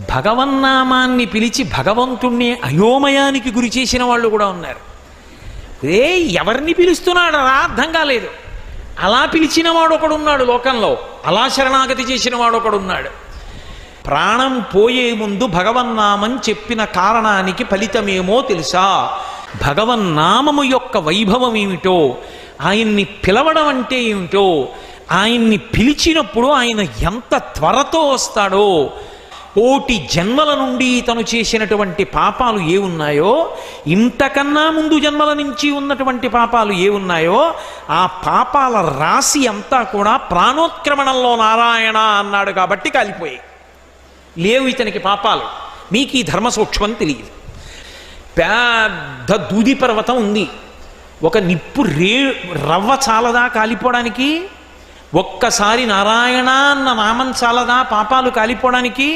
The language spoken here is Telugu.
భగవన్నామాన్ని పిలిచి భగవంతుణ్ణి అయోమయానికి గురి చేసిన వాళ్ళు కూడా ఉన్నారు. ఏ ఎవరిని పిలుస్తున్నాడు? రా అర్థం కాలేదు. అలా పిలిచిన వాడు ఒకడున్నాడు లోకంలో. అలా శరణాగతి చేసిన వాడు ఒకడున్నాడు ప్రాణం పోయే ముందు భగవన్నామం చెప్పిన కారణానికి ఫలితమేమో తెలుసా? భగవన్నామము యొక్క వైభవం ఏమిటో ఆయన్ని పిలవడం అంటే ఏమిటో ఆయన్ని పిలిచినప్పుడు ఆయన ఎంత త్వరతో వస్తాడో కోటి జన్మల నుండి తను చేసినటువంటి పాపాలు ఏ ఉన్నాయో ఇంతకన్నా ముందు జన్మల నుంచి ఉన్నటువంటి పాపాలు ఏ ఉన్నాయో ఆ పాపాల రాశి అంతా కూడా ప్రాణోత్క్రమణంలో నారాయణ అన్నాడు కాబట్టి కాలిపోయాయి. లేవు ఇతనికి పాపాలు. మీకు ఈ ధర్మ సూక్ష్మం తెలియదు. పెద్ద దూది పర్వతం ఉంది. ఒక నిప్పు రే రవ్వ చాలదా కాలిపోవడానికి? ఒక్కసారి నారాయణ అన్న నామం చాలదా? పాపాలు కాలిపోవడానికి?